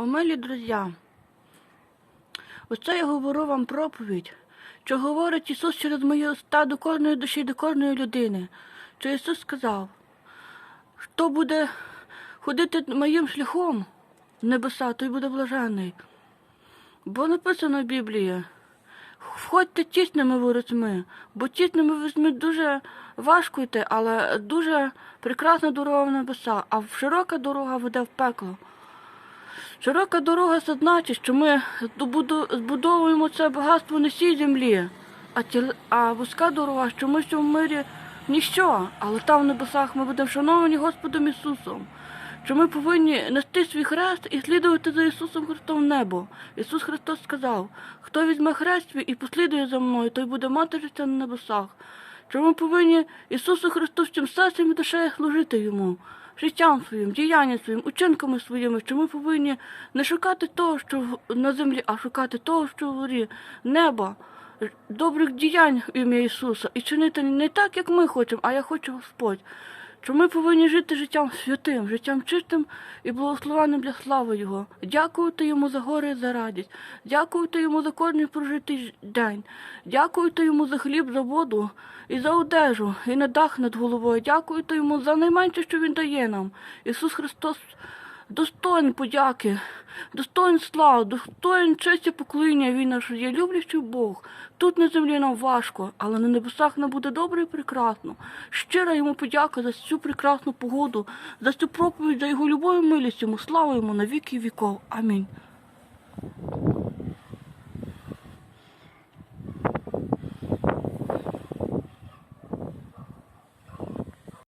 О, милі друзі, оце я говорю вам проповідь, що говорить Ісус через мої уста до кожної душі, до кожної людини. Що Ісус сказав, хто буде ходити моїм шляхом в небеса, той буде блажений. Бо написано в Біблії, входьте тісними воротьми, бо тісними воротьми дуже важко йти, але дуже прекрасна дорога в небеса, а широка дорога веде в пекло. Широка дорога це значить, що ми збудовуємо це багатство на цій землі, а, тіл... а вузька дорога, що ми в цьому мирі ніщо, але там в небесах ми будемо шановані Господом Ісусом. Що ми повинні нести свій хрест і слідувати за Ісусом Христом в небо. Ісус Христос сказав: хто візьме хрест свій і послідує за мною, той буде мати життя на небесах. Що ми повинні Ісусу Христу всім серцем і душею служити Йому, життям своїм, діянням своїм, учинками своїми, що ми повинні не шукати того, що на землі, а шукати того, що в горі, неба, добрих діянь в ім'я Ісуса і чинити не так, як ми хочемо, а я хочу Господь. Що ми повинні жити життям святим, життям чистим і благословенним для слави Його. Дякувати йому за горе і за радість. Дякувати йому за кожний прожитий день. Дякувати йому за хліб, за воду і за одежу, і на дах над головою. Дякувати йому за найменше, що він дає нам. Ісус Христос достойний подяки, достоин слави, достоин честі поклоніння. Він наш є люблячий Бог. Тут на землі нам важко, але на небесах нам буде добре і прекрасно. Щира йому подяка за цю прекрасну погоду, за цю проповідь, за його любов і милість йому. Слава йому на віки віков. Амінь.